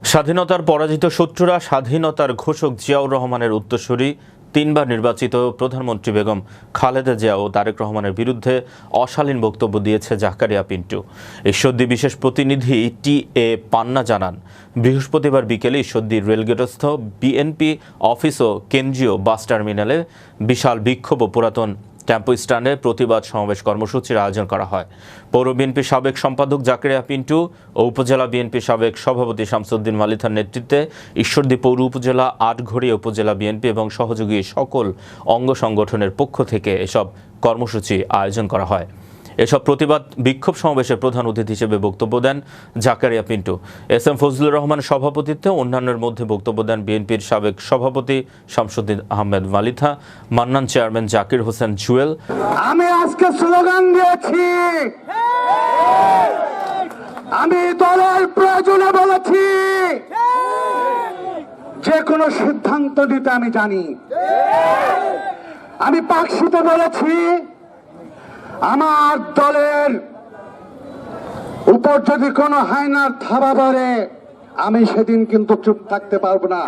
স্বাধীনতার পরাজিত শত্রুরা স্বাধীনতার ঘোষক জিয়াউর রহমানের উত্তরসূরি, তিনবার নির্বাচিত প্রধানমন্ত্রী বেগম খালেদা জিয়া ও তারেক রহমানের বিরুদ্ধে অশালীন বক্তব্য দিয়েছে জাকারিয়া পিন্টু। ঈশ্বরদী বিশেষ প্রতিনিধি টি এ পান্না জানান, বৃহস্পতিবার বিকেলে ঈশ্বরদী রেলগেটস্থ বিএনপি অফিস ও কেন্দ্রীয় বাস টার্মিনালে বিশাল বিক্ষোভ ও পুরাতন টেম্পো স্ট্যান্ডে প্রতিবাদ সমাবেশ কর্মসূচির আয়োজন করা হয়। পৌর বিএনপি সাবেক সম্পাদক জাকেরিয়া পিন্টু ও উপজেলা বিএনপি সাবেক সভাপতি শামসুদ্দিন মালিথার নেতৃত্বে ঈশ্বরদী পৌর উপজেলা, আটঘড়ি উপজেলা বিএনপি এবং সহযোগী সকল অঙ্গ সংগঠনের পক্ষ থেকে এসব কর্মসূচি আয়োজন করা হয়। এসব প্রতিবাদ বিক্ষোভ সমাবেশে প্রধান অতিথি হিসেবে বক্তব্য দেন জাকারিয়া পিন্টু। এস এম ফজলুর রহমান সভাপতিত্বে অন্যান্যের মধ্যে বক্তব্য দেন বিএনপির সাবেক সভাপতি শামসুদ্দিন আহমেদ মালিথা, মান্নান চেয়ারম্যান জাকির হোসেন জুয়েল। আমি আজকে স্লোগান দিয়েছি। আমি দলের প্রয়োজনে বলেছি। যে কোনো সিদ্ধান্ত নিতে আমি জানি। আমি পাকশিতে বলেছি আমার দলের উপর যদি কোনো হায়নার থাবা পড়ে আমি সেদিন কিন্তু চুপ থাকতে পারব না।